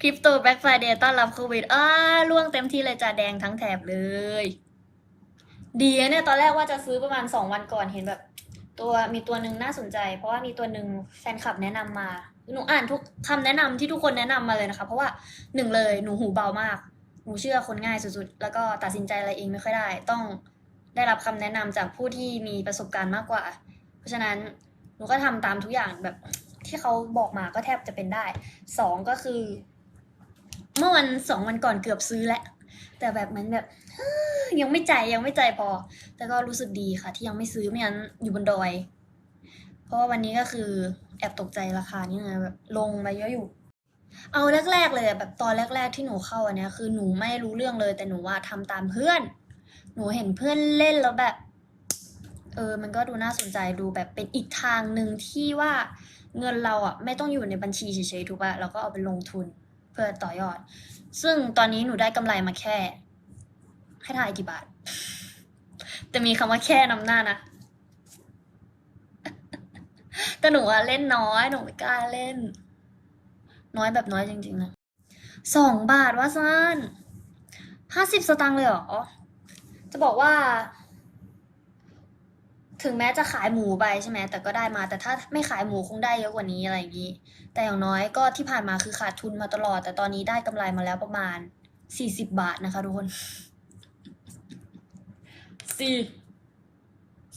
คริปโตแบ็กไฟเดย์ต้อนรับโควิดอ้าล่วงเต็มที่เลยจ้าแดงทั้งแถบเลย ดีเนี่ยตอนแรกว่าจะซื้อประมาณสองวันก่อนเห็นแบบ ตัวมีตัวหนึ่งน่าสนใจ เพราะว่ามีตัวหนึ่งแฟนคลับแนะนำมาหนูอ่านทุกคำแนะนำที่ทุกคนแนะนำมาเลยนะคะ เพราะว่าหนึ่งเลยหนูหูเบามาก หนูเชื่อคนง่ายสุดๆ แล้วก็ตัดสินใจอะไรเองไม่ค่อยได้ ต้องได้รับคำแนะนำจากผู้ที่มีประสบการณ์มากกว่า เพราะฉะนั้นหนูก็ทำตามทุกอย่างแบบที่เขาบอกมาก็แทบจะเป็นได้สองก็คือ เมื่อวันสองวันก่อนเกือบซื้อแหละแต่แบบเหมือนแบบยังไม่ใจยังไม่ใจพอ แต่ก็รู้สึกดีค่ะ ที่ยังไม่ซื้อไม่งั้นอยู่บนดอย เพราะว่าวันนี้ก็คือแอบตกใจราคานี่ไงแบบลงมาเยอะอยู่ เอาแรก ๆ เลยแบบตอนแรก ๆ ที่หนูเข้าอันนี้คือหนูไม่รู้เรื่องเลย แต่หนูว่าทำตามเพื่อน หนูเห็นเพื่อนเล่นแล้วแบบ เออ มันก็ดูน่าสนใจดูแบบเป็นอีกทางหนึ่งที่ว่าเงินเราอะไม่ต้องอยู่ในบัญชีเฉยๆถูกป่ะเราก็เอาไปลงทุน พื่อต่อยอด ซึ่งตอนนี้หนูได้กำไรมาแค่ ให้ทายกี่บาท แต่มีคำว่าแค่นำหน้านะ แต่หนูอะเล่นน้อย หนูไม่กล้าเล่น น้อยแบบน้อยจริงๆนะสองบาทว่าสั้นห้าสิบสตางค์เลยเหรอ จะบอกว่า ถึงแม้จะขายหมูไปใช่ไหมแต่ก็ได้มา แต่ถ้าไม่ขายหมูคงได้เยอะกว่านี้อะไรอย่างนี้ แต่อย่างน้อยก็ที่ผ่านมาคือขาดทุนมาตลอด แต่ตอนนี้ได้กำไรมาแล้วประมาณสี่สิบบาทนะคะทุกคนสี่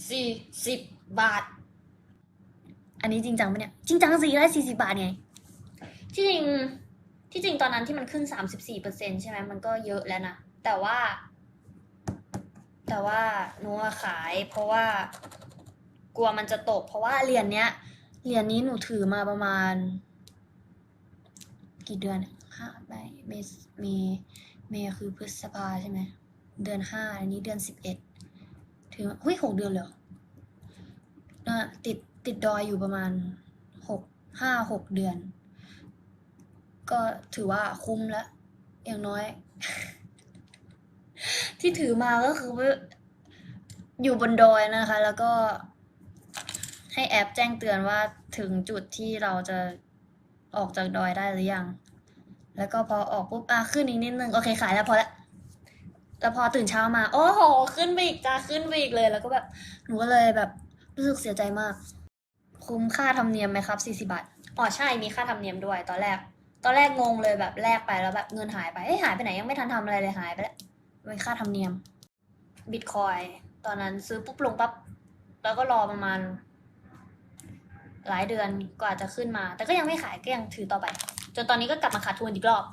สี่สิบบาท อันนี้จริงจังปะเนี่ยจริงจังสิได้สี่สิบาทไง ที่จริงที่จริงตอนนั้นที่มันขึ้นสามสิบสี่เปอร์เซ็นใช่ไหมมันก็เยอะแล้วนะแต่ว่า แต่ว่าหนูขายเพราะว่ากลัวมันจะตก เพราะว่าเหรียญเนี้ยเหรียญนี้หนูถือมาประมาณ กี่เดือนห้าใบเมเมเมคือพฤษภาใช่ไหมเดือนห้าอันนี้เดือนสิบเอ็ดถึงเฮ้ยหกเดือนเหรอนะติดติดดอยอยู่ประมาณหกห้าหกเดือน ก็ถือว่าคุ้มแล้วอย่างน้อย ที่ถือมาก็คือว่าอยู่บนดอยนะคะ แล้วก็ให้แอปแจ้งเตือนว่าถึงจุดที่เราจะออกจากดอยได้หรือยัง แล้วก็พอออกปุ๊บอะขึ้นอีกนิดนึง โอเคขายแล้วพอละแล้วพอตื่นเช้ามา โอ้โห ขึ้นไปอีกจ้าขึ้นไปอีกเลย แล้วก็แบบหนูก็เลยแบบรู้สึกเสียใจมาก คุ้มค่าธรรมเนียมไหมครับสี่สิบาทอ๋อใช่มีค่าธรรมเนียมด้วยตอนแรก ตอนแรกงงเลยแบบแลกไปแล้วแบบเงินหายไปเอ้ยหายไปไหนยังไม่ทันทำอะไรเลยหายไปแล้ว เป็นค่าธรรมเนียมบิตคอยตอนนั้นซื้อปุ๊บลงปั๊บแล้วก็รอประมาณ หลายเดือนกว่าจะขึ้นมา แต่ก็ยังไม่ขายก็ยังถือต่อไป จนตอนนี้ก็กลับมาขาดทุนอีกรอบ